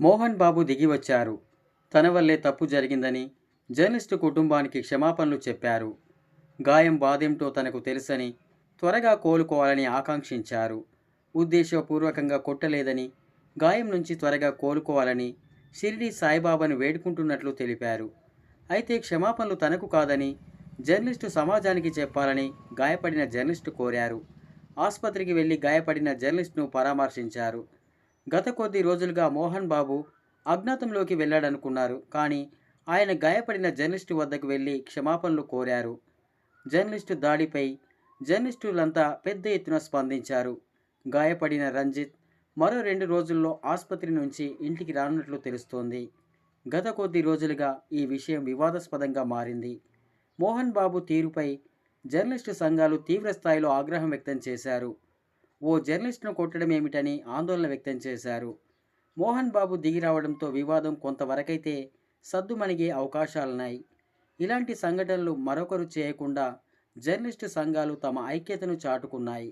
మోహన్ బాబు దిగి వచ్చారు తన వల్లే తప్పు జరిగిందని జర్నలిస్టు కుటుంబానికి క్షమాపణలు చెప్పారు. గాయం బాధేంటో తనకు తెలుసని త్వరగా కోలుకోవాలని ఆకాంక్షించారు. ఉద్దేశపూర్వకంగా కొట్టలేదని గాయం నుంచి త్వరగా కోలుకోవాలని షిరిడి సాయిబాబాను వేడుకుంటున్నట్లు తెలిపారు. అయితే క్షమాపణలు తనకు కాదని జర్నలిస్టు సమాజానికి చెప్పాలని గాయపడిన జర్నలిస్టు కోరారు. ఆసుపత్రికి వెళ్ళి గాయపడిన జర్నలిస్టును పరామర్శించారు. గత కొద్ది రోజులుగా మోహన్ బాబు అజ్ఞాతంలోకి వెళ్ళాడనుకున్నారు. కానీ ఆయన గాయపడిన జర్నలిస్టు వద్దకు వెళ్ళి క్షమాపణలు కోరారు. జర్నలిస్టు దాడిపై జర్నలిస్టులంతా పెద్ద ఎత్తున స్పందించారు. గాయపడిన రంజిత్ మరో రెండు రోజుల్లో ఆసుపత్రి నుంచి ఇంటికి రానున్నట్లు తెలుస్తోంది. గత కొద్ది రోజులుగా ఈ విషయం వివాదాస్పదంగా మారింది. మోహన్ బాబు తీరుపై జర్నలిస్టు సంఘాలు తీవ్ర స్థాయిలో ఆగ్రహం వ్యక్తం చేశారు. ఓ జర్నలిస్టును కొట్టడం ఏమిటని ఆందోళన వ్యక్తం చేశారు. మోహన్ బాబు దిగి రావడంతో వివాదం కొంతవరకైతే సద్దుమణిగే అవకాశాలున్నాయి. ఇలాంటి సంఘటనలు మరొకరు చేయకుండా జర్నలిస్టు సంఘాలు తమ ఐక్యతను చాటుకున్నాయి.